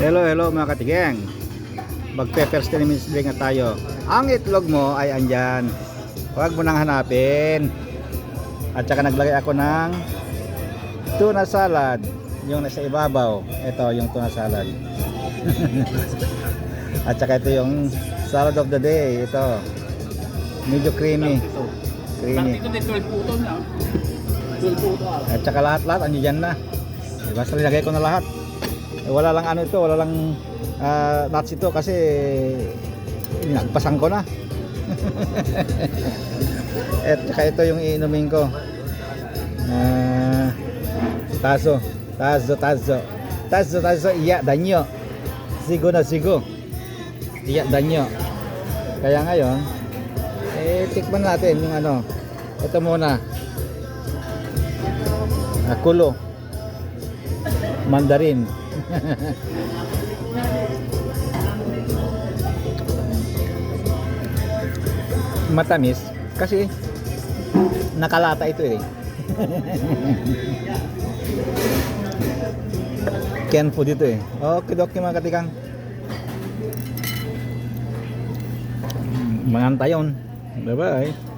Hello, hello mga katigeng. Mag-peppers 10 minutes break na tayo. Ang itlog mo ay andyan. Huwag mo nang hanapin. At saka naglagay ako ng tuna salad. Yung nasa ibabaw. Ito yung tuna salad. At saka ito yung salad of the day. Ito. Medyo creamy. Creamy. Ito din 12 puto na. 12 puto. At saka lahat-lahat andyan dyan na. Diba? So, nilagay ko na lahat. Eh, wala lang ano ito, wala lang ah, nuts ito kasi nagpasang ko na. At saka ito yung iinumin ko. Ah, taso, taso, taso. Taso, taso, iya, danyo. Sigo na sigo. Iya, danyo. Kaya ngayon, eh, tikman natin yung ano. Ito muna. Ah, kulo. Mandarin. Matamis kasi nakalata ito eh. Ken food ito eh. Okay, okay mga katikang. Mangantayon. Bye-bye.